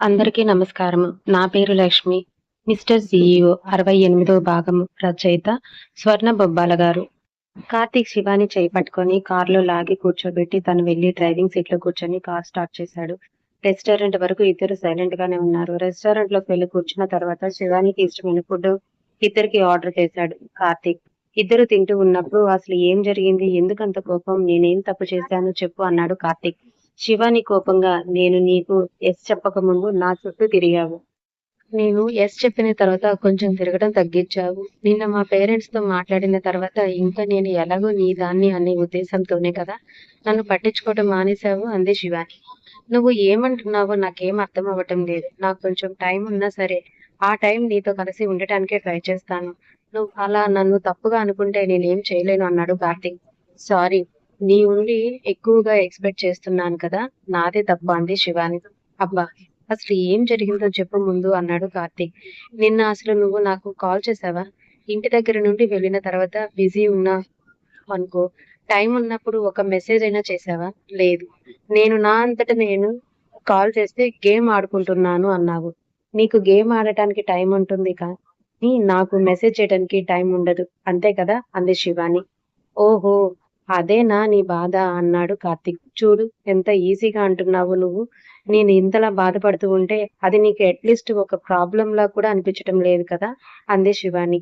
అందరికీ నమస్కారము నా పేరు లక్ష్మి. మిస్టర్ సిఇఓ అరవై ఎనిమిదో భాగము రచయిత స్వర్ణ బొబ్బాల గారు. కార్తీక్ శివాని చేయి పట్టుకొని కారులో లాగి కూర్చోబెట్టి తను వెళ్ళి డ్రైవింగ్ సీట్లో కూర్చొని కార్ స్టార్ట్ చేశాడు. రెస్టారెంట్ వరకు ఇద్దరు సైలెంట్ గానే ఉన్నారు. రెస్టారెంట్లోకి వెళ్ళి కూర్చున్న తర్వాత శివానికి ఇష్టమైన ఫుడ్ ఇద్దరికి ఆర్డర్ చేశాడు కార్తీక్. ఇద్దరు తింటూ ఉన్నప్పుడు అసలు ఏం జరిగింది? ఎందుకంత కోపం? నేనేం తప్పు చేశాను? చెప్పు అన్నాడు కార్తీక్. శివాని కోపంగా నేను నీకు ఎస్ చెప్పక ముందు నా చుట్టూ తిరిగావు. నేను ఎస్ చెప్పిన తర్వాత కొంచెం తిరగడం తగ్గించావు. నిన్న మా పేరెంట్స్తో మాట్లాడిన తర్వాత ఇంకా నేను ఎలాగో నీ దాన్ని అనే ఉద్దేశంతోనే కదా నన్ను పట్టించుకోవడం మానేశావు అంది శివాని. నువ్వు ఏమంటున్నావో నాకేం అర్థం అవ్వటం లేదు. నాకు కొంచెం టైం ఉన్నా సరే ఆ టైం నీతో కలిసి ఉండటానికే ట్రై చేస్తాను. నువ్వు అలా నన్ను తప్పుగా అనుకుంటే నేనేం చేయలేను అన్నాడు కార్తీక్. సారీ నీ ఉండి ఎక్కువగా ఎక్స్పెక్ట్ చేస్తున్నాను కదా నాదే తప్ప అంది శివాని. అబ్బా అసలు ఏం జరిగిందో చెప్పు ముందు అన్నాడు కార్తీక్. నిన్న అసలు నువ్వు నాకు కాల్ చేసావా? ఇంటి దగ్గర నుండి వెళ్ళిన తర్వాత బిజీ ఉన్నా అనుకో. టైం ఉన్నప్పుడు ఒక మెసేజ్ అయినా చేసావా? లేదు. నేను నా అంతట నేను కాల్ చేస్తే గేమ్ ఆడుకుంటున్నాను అన్నావు. నీకు గేమ్ ఆడటానికి టైం ఉంటుంది కానీ నాకు మెసేజ్ చేయడానికి టైం ఉండదు. అంతే కదా? అంది శివాని. ఓహో అదేనా నీ బాధ అన్నాడు కార్తిక్. చూడు ఎంత ఈజీగా అంటున్నావు నువ్వు. నేను ఇంతలా బాధపడుతూ ఉంటే అది నీకు అట్లీస్ట్ ఒక ప్రాబ్లం లా కూడా అనిపించడం లేదు కదా? అంది శివాని.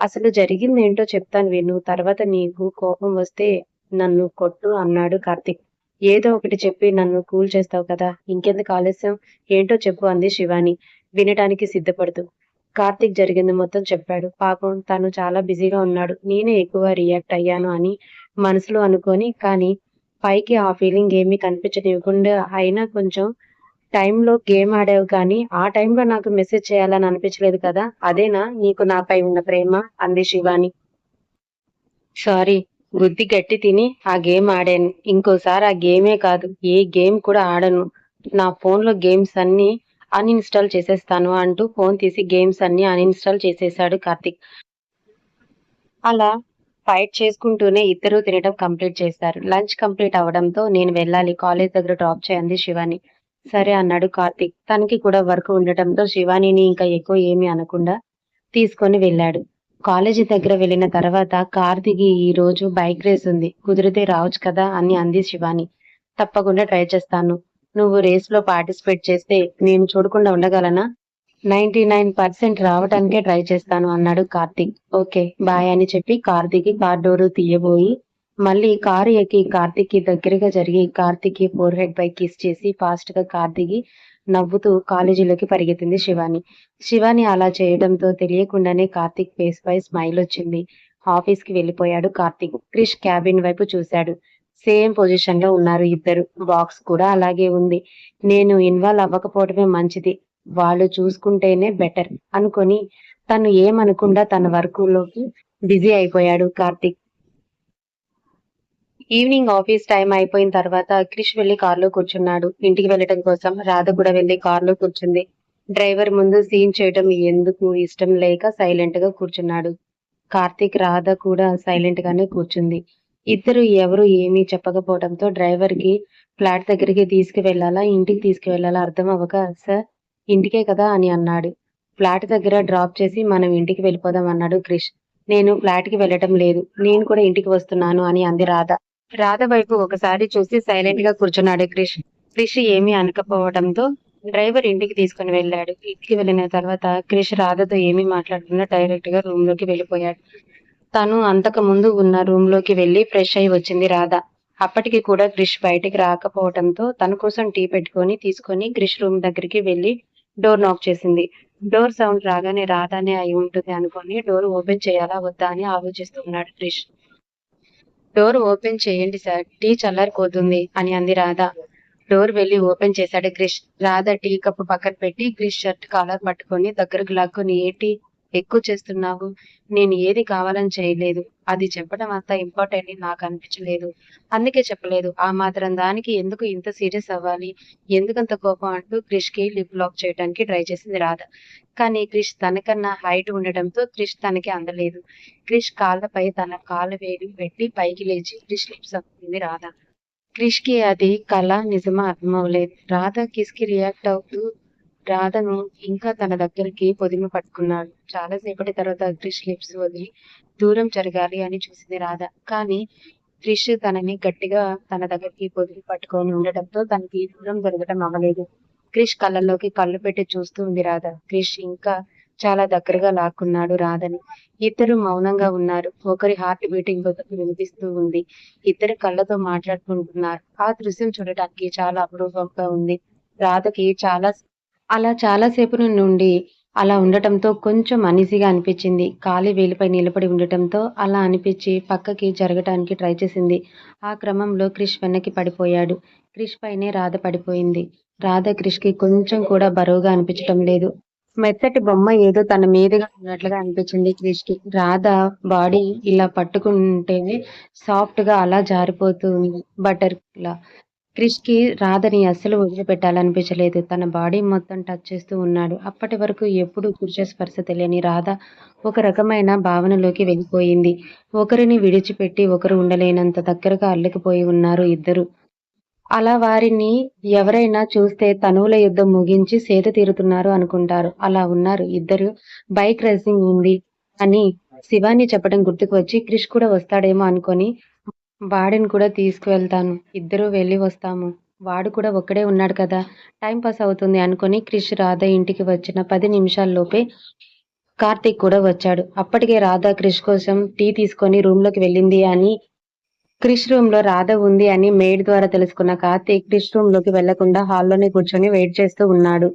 అసలు జరిగింది ఏంటో చెప్తాను విను. తర్వాత నీకు కోపం వస్తే నన్ను కొట్టు అన్నాడు కార్తిక్. ఏదో ఒకటి చెప్పి నన్ను కూల్ చేస్తావు కదా? ఇంకెందుకు ఆలస్యం? ఏంటో చెప్పు అంది శివాని. వినటానికి సిద్ధపడుతూ. కార్తిక్ జరిగింది మొత్తం చెప్పాడు. పాపం తను చాలా బిజీగా ఉన్నాడు. నేనే ఎక్కువ రియాక్ట్ అయ్యాను అని మనసులో అనుకొని కానీ పైకి ఆ ఫీలింగ్ ఏమీ కనిపించనివ్వకుండా అయినా కొంచెం టైంలో గేమ్ ఆడావు కానీ ఆ టైంలో నాకు మెసేజ్ చేయాలని అనిపించలేదు కదా. అదేనా? నీకు నాపై ఉన్న ప్రేమ? అంది శివాని. సారీ బుద్ధి గట్టి తిని ఆ గేమ్ ఆడాను. ఇంకోసారి ఆ గేమే కాదు ఏ గేమ్ కూడా ఆడను. నా ఫోన్లో గేమ్స్ అన్ని అన్ఇన్స్టాల్ చేసేస్తాను అంటూ ఫోన్ తీసి గేమ్స్ అన్ని అన్ఇన్స్టాల్ చేసేశాడు కార్తిక్. అలా ఫైట్ చేసుకుంటూనే ఇద్దరు తినడం కంప్లీట్ చేస్తారు. లంచ్ కంప్లీట్ అవడంతో నేను వెళ్ళాలి. కాలేజ్ దగ్గర డ్రాప్ చేయండి శివాని. సరే అన్నాడు కార్తిక్. తనకి కూడా వర్క్ ఉండటంతో శివానిని ఇంకా ఎక్కువ ఏమీ అనకుండా తీసుకొని వెళ్ళాడు. కాలేజీ దగ్గర వెళ్ళిన తర్వాత కార్ దిగి ఈ రోజు బైక్ రేస్ ఉంది. కుదిరితే రావచ్చు కదా అని అంది శివాని. తప్పకుండా ట్రై చేస్తాను. నువ్వు రేస్లో పార్టిసిపేట్ చేస్తే నేను చూడకుండా ఉండగలనా? నైన్టీ నైన్ పర్సెంట్ రావడానికే ట్రై చేస్తాను అన్నాడు కార్తీక్ ఓకే బాయ్ అని చెప్పి కార్ దిగి కార్ డోరు తీయబోయి మళ్ళీ కారు ఎక్కి కార్తీక్కి దగ్గరగా జరిగి కార్తీక్కి ఫోర్ హెడ్ పై కిస్ చేసి ఫాస్ట్గా కార్ దిగి నవ్వుతూ కాలేజీలోకి పరిగెత్తింది శివాని. శివాని అలా చేయడంతో తెలియకుండానే కార్తీక్ ఫేస్ పై స్మైల్ వచ్చింది. ఆఫీస్కి వెళ్ళిపోయాడు కార్తీక్. క్రిష్ క్యాబిన్ వైపు చూశాడు. సేమ్ పొజిషన్లో ఉన్నారు ఇద్దరు. బాక్స్ కూడా అలాగే ఉంది. నేను ఇన్వాల్వ్ అవ్వకపోవడమే మంచిది. వాళ్ళు చూసుకుంటేనే బెటర్ అనుకొని తను ఏమనకుండా తన వర్క్లోకి బిజీ అయిపోయాడు కార్తిక్. ఈవినింగ్ ఆఫీస్ టైం అయిపోయిన తర్వాత క్రిష్ వెళ్ళి కారులో కూర్చున్నాడు. ఇంటికి వెళ్ళటం కోసం రాధ కూడా వెళ్ళి కారులో కూర్చుంది. డ్రైవర్ ముందు సీన్ చేయడం ఎందుకు ఇష్టం లేక సైలెంట్గా కూర్చున్నాడు. కార్తీక్ రాధ కూడా సైలెంట్ గానే కూర్చుంది. ఇద్దరు ఎవరు ఏమీ చెప్పకపోవడంతో డ్రైవర్కి ఫ్లాట్ దగ్గరికి తీసుకువెళ్ళాలా ఇంటికి తీసుకువెళ్ళాలా అర్థం అవ్వక సార్ ఇంటికే కదా అని అన్నాడు. ఫ్లాట్ దగ్గర డ్రాప్ చేసి మనం ఇంటికి వెళ్ళిపోదాం అన్నాడు క్రిష్. నేను ఫ్లాట్కి వెళ్ళటం లేదు. నేను కూడా ఇంటికి వస్తున్నాను అని అంది రాధ. రాధ వైపు ఒకసారి చూసి సైలెంట్గా కూర్చున్నాడు క్రిష్. క్రిష్ ఏమీ అనకపోవడంతో డ్రైవర్ ఇంటికి తీసుకుని వెళ్ళాడు. ఇంటికి వెళ్ళిన తర్వాత క్రిష్ రాధతో ఏమీ మాట్లాడకుండా డైరెక్ట్గా రూమ్లోకి వెళ్ళిపోయాడు. తను అంతకు ముందు ఉన్న రూమ్లోకి వెళ్ళి ఫ్రెష్ అయి వచ్చింది రాధ. అప్పటికి కూడా క్రిష్ బయటికి రాకపోవడంతో తన కోసం టీ పెట్టుకొని తీసుకొని క్రిష్ రూమ్ దగ్గరికి వెళ్ళి డోర్ నాక్ చేసింది. డోర్ సౌండ్ రాగానే రాధానే అయి ఉంటుంది అనుకొని డోర్ ఓపెన్ చేయాలా వద్దా అని ఆలోచిస్తున్నాడు క్రిష్. డోర్ ఓపెన్ చేయండి సార్ టీ చల్లారిపోతుంది అని అంది రాధ. డోర్ వెళ్ళి ఓపెన్ చేశాడు క్రిష్. రాధ టీ కప్పు పక్కన పెట్టి క్రిష్ షర్ట్ కాలర్ పట్టుకొని దగ్గరకు లాక్కొని టీ ఎక్కువ చేస్తున్నావు? నేను ఏది కావాలని చేయలేదు. అది చెప్పడం అంత ఇంపార్టెంట్ నాకు అనిపించలేదు. అందుకే చెప్పలేదు. ఆ మాత్రం దానికి ఎందుకు ఇంత సీరియస్ అవ్వాలి? ఎందుకంత కోపం అంటూ క్రిష్కి లిప్ లాక్ చేయడానికి ట్రై చేసింది రాధ. కానీ క్రిష్ తనకన్నా హైట్ ఉండడంతో క్రిష్ తనకి అందలేదు. క్రిష్ కాళ్ళపై తన కాళ్ళ వేలు పెట్టి పైకి లేచి క్రిష్ లిప్స్ అవుతుంది రాధ. క్రిష్కి అది కళ నిజమా? అర్థమవలేదు రాధ కిస్కి రియాక్ట్ అవుతూ రాధను ఇంకా తన దగ్గరికి పొదిమి పట్టుకున్నాడు. చాలాసేపటి తర్వాత క్రిష్ లిప్స్ వదిలి దూరం జరగాలి అని చూసింది రాధ. కానీ క్రిష్ తనని గట్టిగా తన దగ్గరికి పొదిమి పట్టుకొని ఉండటంతో తనకి దూరం జరగటం అవ్వలేదు. క్రిష్ కళ్ళల్లోకి కళ్ళు పెట్టి చూస్తూ ఉంది రాధ. క్రిష్ ఇంకా చాలా దగ్గరగా లాక్కున్నాడు రాధని. ఇద్దరు మౌనంగా ఉన్నారు. ఒకరి హార్ట్ బీటింగ్ వినిపిస్తూ ఉంది. ఇద్దరు కళ్ళతో మాట్లాడుకుంటున్నారు. ఆ దృశ్యం చూడటానికి చాలా అపరూపంగా ఉంది. రాధకి చాలా అలా చాలాసేపు నుండి అలా ఉండటంతో కొంచెం అనీజీగా అనిపించింది. ఖాళీ వేలిపై నిలబడి ఉండటంతో అలా అనిపించి పక్కకి జరగటానికి ట్రై చేసింది. ఆ క్రమంలో క్రిష్ వెనక్కి పడిపోయాడు. క్రిష్ పైనే రాధ పడిపోయింది. రాధ క్రిష్కి కొంచెం కూడా బరువుగా అనిపించటం లేదు. మెత్తటి బొమ్మ ఏదో తన మీదుగా ఉన్నట్లుగా అనిపించింది క్రిష్కి. రాధ బాడీ ఇలా పట్టుకుంటేనే సాఫ్ట్గా అలా జారిపోతుంది బటర్ లా క్రిష్కి రాధని అస్సలు వదిలిపెట్టాలనిపించలేదు. తన బాడీ మొత్తం టచ్ చేస్తూ ఉన్నాడు. అప్పటి వరకు ఎప్పుడు పురుష స్పర్శ తెలియని రాధ ఒక రకమైన భావనలోకి వెళ్ళిపోయింది. ఒకరిని విడిచిపెట్టి ఒకరు ఉండలేనంత దగ్గరగా అల్లుకుపోయి ఉన్నారు ఇద్దరు. అలా వారిని ఎవరైనా చూస్తే తనువుల యుద్ధం ముగించి సేద తీరుతున్నారు అనుకుంటారు. అలా ఉన్నారు ఇద్దరు. బైక్ రేసింగ్ ఉంది అని శివాని చెప్పడం గుర్తుకు వచ్చి క్రిష్ కూడా వస్తాడేమో అనుకొని వాడిని కూడా తీసుకువెళ్తాను. ఇద్దరు వెళ్ళి వస్తాము. వాడు కూడా ఒక్కడే ఉన్నాడు కదా. టైం పాస్ అవుతుంది అనుకుని క్రిష్ రాధ ఇంటికి వచ్చిన పది నిమిషాల్లోపే కార్తీక్ కూడా వచ్చాడు. అప్పటికే రాధ క్రిష్ కోసం టీ తీసుకొని రూమ్లోకి వెళ్ళింది అని క్రిష్ రూమ్లో రాధ ఉంది అని మేడ్ ద్వారా తెలుసుకున్న కార్తీక్ క్రిష్ రూమ్లోకి వెళ్ళకుండా హాల్లోనే కూర్చొని వెయిట్ చేస్తూ ఉన్నాడు.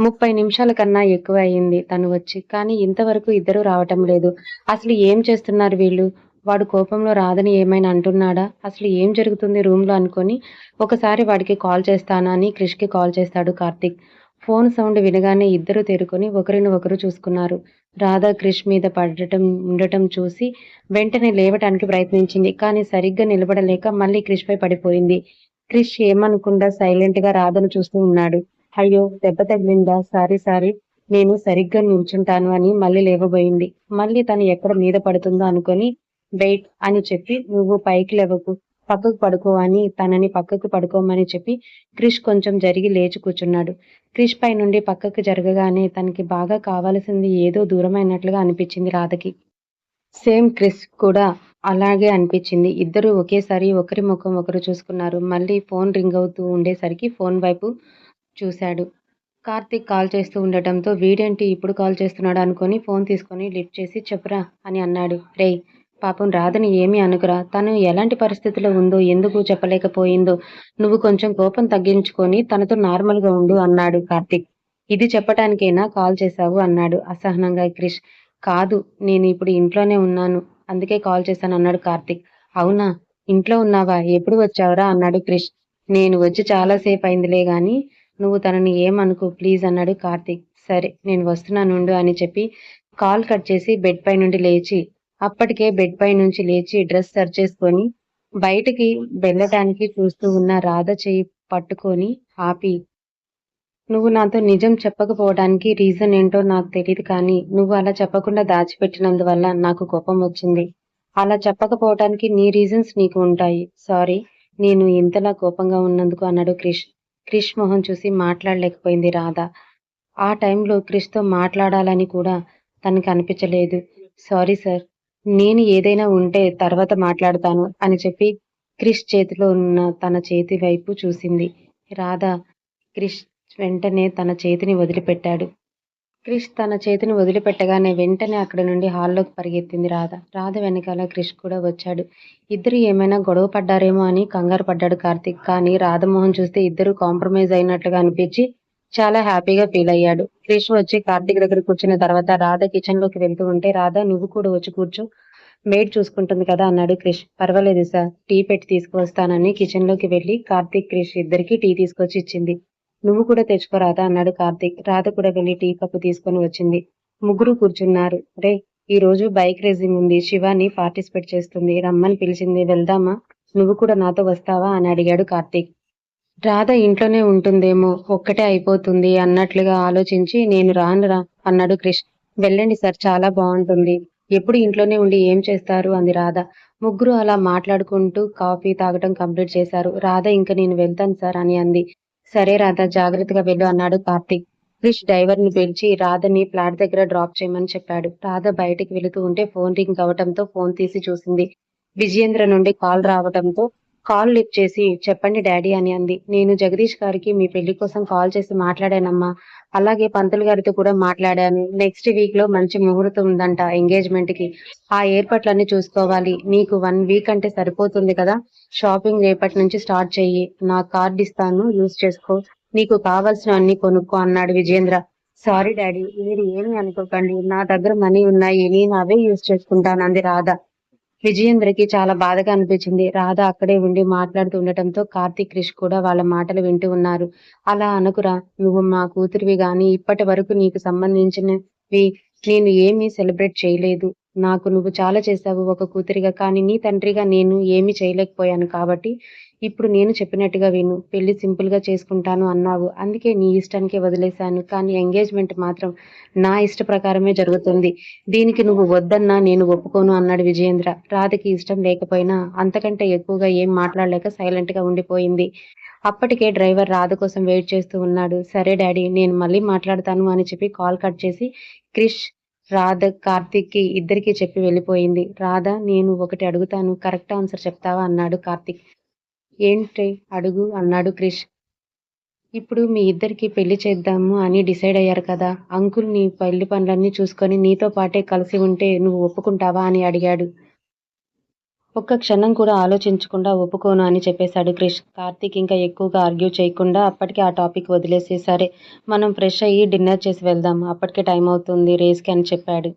ముప్పై నిమిషాల కన్నా ఎక్కువ అయింది తను వచ్చి. కానీ ఇంతవరకు ఇద్దరు రావటం లేదు. అసలు ఏం చేస్తున్నారు వీళ్ళు? వాడు కోపంలో రాదని ఏమైనా అంటున్నాడా? అసలు ఏం జరుగుతుంది రూమ్లో అనుకొని ఒకసారి వాడికి కాల్ చేస్తానా? అని క్రిష్కి కాల్ చేస్తాడు కార్తీక్. ఫోన్ సౌండ్ వినగానే ఇద్దరు తేరుకొని ఒకరిని ఒకరు చూసుకున్నారు. రాధా క్రిష్ మీద పడటం ఉండటం చూసి వెంటనే లేవటానికి ప్రయత్నించింది. కానీ సరిగ్గా నిలబడలేక మళ్ళీ క్రిష్ పై పడిపోయింది. క్రిష్ ఏమనుకుండా సైలెంట్గా రాధను చూస్తూ ఉన్నాడు. అయ్యో దెబ్బ తగిలిందా? Sorry sorry. నేను సరిగ్గా నిల్చుంటాను అని మళ్ళీ లేవబోయింది. మళ్ళీ తను ఎక్కడ మీద పడుతుందో అనుకొని వెయిట్ అని చెప్పి నువ్వు పైకి లేవకు పక్కకు పడుకో అని తనని పక్కకు పడుకోమని చెప్పి క్రిష్ కొంచెం జరిగి లేచి కూర్చున్నాడు. క్రిష్ పై నుండి పక్కకు జరగగానే తనకి బాగా కావాల్సింది ఏదో దూరమైనట్లుగా అనిపించింది రాధకి. సేమ్ క్రిష్ కూడా అలాగే అనిపించింది. ఇద్దరు ఒకేసారి ఒకరి ముఖం ఒకరు చూసుకున్నారు. మళ్ళీ ఫోన్ రింగ్ అవుతూ ఉండేసరికి ఫోన్ వైపు చూశాడు. కార్తీక్ కాల్ చేస్తూ ఉండటంతో వీడేంటి ఇప్పుడు కాల్ చేస్తున్నాడు అనుకొని ఫోన్ తీసుకొని లిఫ్ట్ చేసి చెప్పురా అని అన్నాడు. రేయ్ పాపం రాధని ఏమీ అనుకురా. తను ఎలాంటి పరిస్థితిలో ఉందో ఎందుకు చెప్పలేకపోయిందో నువ్వు కొంచెం కోపం తగ్గించుకొని తనతో నార్మల్గా ఉండు అన్నాడు కార్తిక్. ఇది చెప్పటానికైనా కాల్ చేశావు అన్నాడు అసహనంగా క్రిష్. కాదు నేను ఇప్పుడు ఇంట్లోనే ఉన్నాను అందుకే కాల్ చేశాను అన్నాడు కార్తిక్. అవునా? ఇంట్లో ఉన్నావా? ఎప్పుడు వచ్చావురా? అన్నాడు క్రిష్. నేను వచ్చి చాలాసేపు అయిందిలే గాని నువ్వు తనని ఏమనుకో ప్లీజ్ అన్నాడు కార్తిక్. సరే నేను వస్తున్నానుండు అని చెప్పి కాల్ కట్ చేసి బెడ్ పై నుండి లేచి అప్పటికే బెడ్ పై నుంచి లేచి డ్రెస్ సర్చేసుకొని బయటికి వెళ్ళటానికి చూస్తూ ఉన్న రాధ చెయ్యి పట్టుకొని ఆపి నువ్వు నాతో నిజం చెప్పకపోవడానికి రీజన్ ఏంటో నాకు తెలియదు కానీ నువ్వు అలా చెప్పకుండా దాచిపెట్టినందువల్ల నాకు కోపం వచ్చింది. అలా చెప్పకపోవటానికి నీ రీజన్స్ నీకు ఉంటాయి. సారీ నేను ఇంతలా కోపంగా ఉన్నందుకు అన్నాడు క్రిష్. క్రిష్ మొహం చూసి మాట్లాడలేకపోయింది రాధ. ఆ టైంలో క్రిష్తో మాట్లాడాలని కూడా తనకు అనిపించలేదు. సారీ సార్ నేను ఏదైనా ఉంటే తర్వాత మాట్లాడతాను అని చెప్పి క్రిష్ చేతిలో ఉన్న తన చేతి వైపు చూసింది. రాధ క్రిష్ వెంటనే తన చేతిని వదిలిపెట్టాడు. క్రిష్ తన చేతిని వదిలిపెట్టగానే వెంటనే అక్కడ నుండి హాల్లోకి పరిగెత్తింది రాధ. రాధ వెనకాల క్రిష్ కూడా వచ్చాడు. ఇద్దరు ఏమైనా గొడవ పడ్డారేమో అని కంగారు పడ్డాడు కార్తిక్. కానీ రాధమోహన్ చూస్తే ఇద్దరు కాంప్రమైజ్ అయినట్లుగా అనిపించి చాలా హ్యాపీగా ఫీల్ అయ్యాడు. క్రిష్ వచ్చి కార్తీక్ దగ్గర కూర్చున్న తర్వాత రాధ కిచెన్లోకి వెళ్తూ ఉంటే రాధ నువ్వు కూడా వచ్చి కూర్చో. మేడ్ చూసుకుంటుంది కదా అన్నాడు క్రిష్ పర్వాలేదు సార్. టీ పెట్టి తీసుకువస్తానని కిచెన్లోకి వెళ్ళి కార్తీక్ క్రిష్ ఇద్దరికి టీ తీసుకొచ్చి ఇచ్చింది. నువ్వు కూడా తెచ్చుకోరాదా అన్నాడు కార్తీక్. రాధ కూడా వెళ్ళి టీ కప్పు తీసుకొని వచ్చింది. ముగ్గురు కూర్చున్నారు. రే ఈ రోజు బైక్ రేసింగ్ ఉంది. శివాని పార్టిసిపేట్ చేస్తుంది. రమ్మని పిలిచింది. వెళ్దామా? నువ్వు కూడా నాతో వస్తావా? అని అడిగాడు కార్తీక్. రాధ ఇంట్లోనే ఉంటుందేమో ఒక్కటే అయిపోతుంది అన్నట్లుగా ఆలోచించి నేను రాను రా అన్నాడు క్రిష్. వెళ్ళండి సార్ చాలా బాగుంటుంది. ఎప్పుడు ఇంట్లోనే ఉండి ఏం చేస్తారు? అంది రాధ. ముగ్గురు అలా మాట్లాడుకుంటూ కాఫీ తాగటం కంప్లీట్ చేశారు. రాధ ఇంకా నేను వెళ్తాను సార్ అని అంది. సరే రాధ జాగ్రత్తగా వెళ్ళు అన్నాడు కార్తీక్. క్రిష్ డ్రైవర్ని పిలిచి రాధని ఫ్లాట్ దగ్గర డ్రాప్ చేయమని చెప్పాడు. రాధ బయటికి వెళుతూ ఉంటే ఫోన్ రింగ్ అవటంతో ఫోన్ తీసి చూసింది. విజయేంద్ర నుండి కాల్ రావటంతో కాల్ లిఫ్ట్ చేసి చెప్పండి డాడీ అని అంది. నేను జగదీష్ గారికి మీ పెళ్ళి కోసం కాల్ చేసి మాట్లాడానమ్మా. అలాగే పంతులు గారితో కూడా మాట్లాడాను. నెక్స్ట్ వీక్లో మంచి ముహూర్తం ఉందంట ఎంగేజ్మెంట్కి. ఆ ఏర్పాట్లన్నీ చూసుకోవాలి. నీకు వన్ వీక్ అంటే సరిపోతుంది కదా. షాపింగ్ రేపటి నుంచి స్టార్ట్ చెయ్యి. నా కార్డ్ ఇస్తాను. యూజ్ చేసుకో. నీకు కావాల్సినవన్నీ కొనుక్కో అన్నాడు విజేంద్ర. సారీ డాడీ మీరు ఏమి అనుకోకండి. నా దగ్గర మనీ ఉన్నాయి. నేను అవే యూజ్ చేసుకుంటాను అంది రాధా. విజయేంద్రకి చాలా బాధగా అనిపించింది. రాధ అక్కడే ఉండి మాట్లాడుతూ ఉండటంతో కార్తీక్ క్రిష్ కూడా వాళ్ళ మాటలు వింటూ ఉన్నారు. అలా అనుకురా నువ్వు మా కూతురివి గాని ఇప్పటి వరకు నీకు సంబంధించినవి నేను ఏమీ సెలబ్రేట్ చేయలేదు. నాకు నువ్వు చాలా చేశావు ఒక కూతురిగా. కానీ నీ తండ్రిగా నేను ఏమీ చేయలేకపోయాను కాబట్టి ఇప్పుడు నేను చెప్పినట్టుగా విను. పెళ్ళి సింపుల్గా చేసుకుంటాను అన్నావు. అందుకే నీ ఇష్టానికే వదిలేశాను. కానీ ఎంగేజ్మెంట్ మాత్రం నా ఇష్ట ప్రకారమే జరుగుతుంది. దీనికి నువ్వు వద్దన్నా నేను ఒప్పుకోను అన్నాడు విజయేంద్ర. రాధకి ఇష్టం లేకపోయినా అంతకంటే ఎక్కువగా ఏం మాట్లాడలేక సైలెంట్గా ఉండిపోయింది. అప్పటికే డ్రైవర్ రాధ కోసం వెయిట్ చేస్తూ ఉన్నాడు. సరే డాడీ నేను మళ్ళీ మాట్లాడతాను అని చెప్పి కాల్ కట్ చేసి క్రిష్ రాధ కార్తిక్కి ఇద్దరికి చెప్పి వెళ్ళిపోయింది. రాధ నేను ఒకటి అడుగుతాను. కరెక్ట్ ఆన్సర్ చెప్తావా? అన్నాడు కార్తిక్. ఏంటి? అడుగు అన్నాడు క్రిష్. ఇప్పుడు మీ ఇద్దరికి పెళ్ళి చేద్దాము అని డిసైడ్ అయ్యారు కదా. అంకుల్ నీ పెళ్ళి పనులన్నీ చూసుకొని నీతో పాటే కలిసి ఉంటే నువ్వు ఒప్పుకుంటావా అని అడిగాడు. ఒక్క క్షణం కూడా ఆలోచించకుండా ఒప్పుకోను అని చెప్పేశాడు క్రిష్. కార్తీక్ ఇంకా ఎక్కువగా ఆర్గ్యూ చేయకుండా అప్పటికే ఆ టాపిక్ వదిలేసి సరే మనం ఫ్రెష్ అయ్యి డిన్నర్ చేసి వెళ్దాం. అప్పటికే టైం అవుతుంది రేస్కి అని చెప్పాడు.